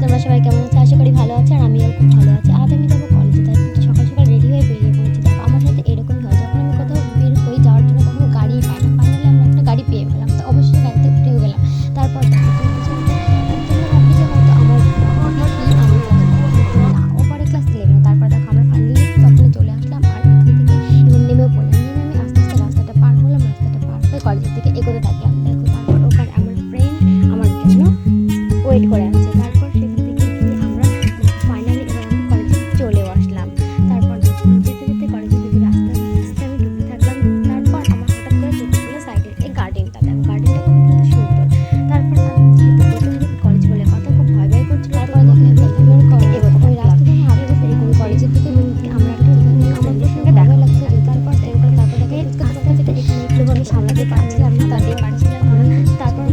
তোমরা সবাই কেমন পারছিলাম না তাদের পারছিলাম না তারপর